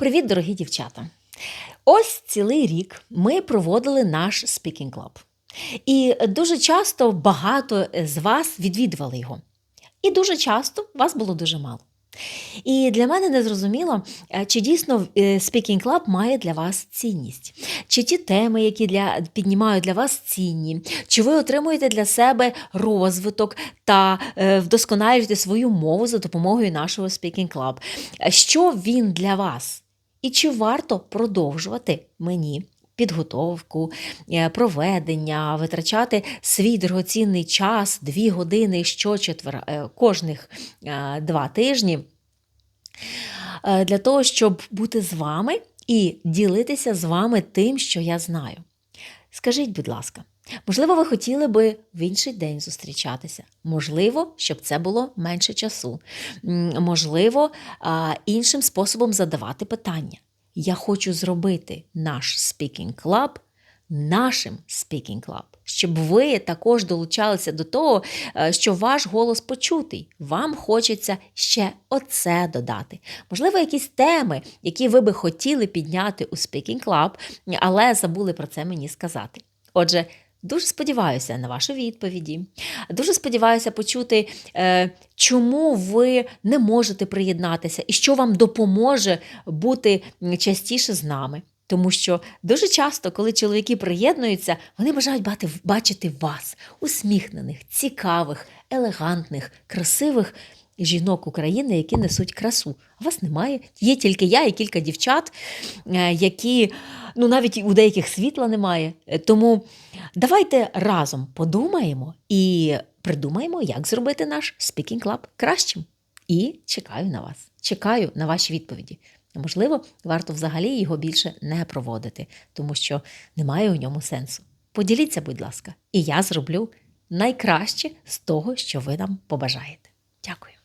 Привіт, дорогі дівчата! Ось цілий рік ми проводили наш Speaking Club. І дуже часто багато з вас відвідували його. І дуже часто вас було дуже мало. І для мене не зрозуміло, е, чи дійсно е, Speaking Club має для вас цінність, чи ті теми, які для, піднімають для вас цінні, чи ви отримуєте для себе розвиток та е, вдосконалюєте свою мову за допомогою нашого Speaking Club. Що він для вас? І чи варто продовжувати мені підготовку, е, проведення, витрачати свій дорогоцінний час, дві години щочетвер, е, кожних е, два тижні для того, щоб бути з вами і ділитися з вами тим, що я знаю. Скажіть, будь ласка, можливо, ви хотіли би в інший день зустрічатися? Можливо, щоб це було менше часу. Можливо, іншим способом задавати питання. Я хочу зробити наш Speaking Club нашим Speaking Club, щоб ви також долучалися до того, е, що ваш голос почутий. Вам хочеться ще оце додати. Можливо, якісь теми, які ви би хотіли підняти у Speaking Club, але забули про це мені сказати. Отже, Дуже сподіваюся на ваші відповіді. Дуже сподіваюся почути, е, чому ви не можете приєднатися і що вам допоможе бути частіше з нами. Тому що дуже часто, коли чоловіки приєднуються, вони бажають бачити вас, усміхнених, цікавих, елегантних, красивих жінок України, які несуть красу. А вас немає. Є тільки я і кілька дівчат, е, які ну навіть у деяких світла немає. Е, Тому давайте разом подумаємо і придумаємо, як зробити наш Speaking Club кращим. І чекаю на вас. Чекаю на ваші відповіді. Можливо, варто взагалі його більше не проводити, тому що немає у ньому сенсу. Поділіться, будь ласка, і я зроблю найкраще з того, що ви нам побажаєте. Дякую.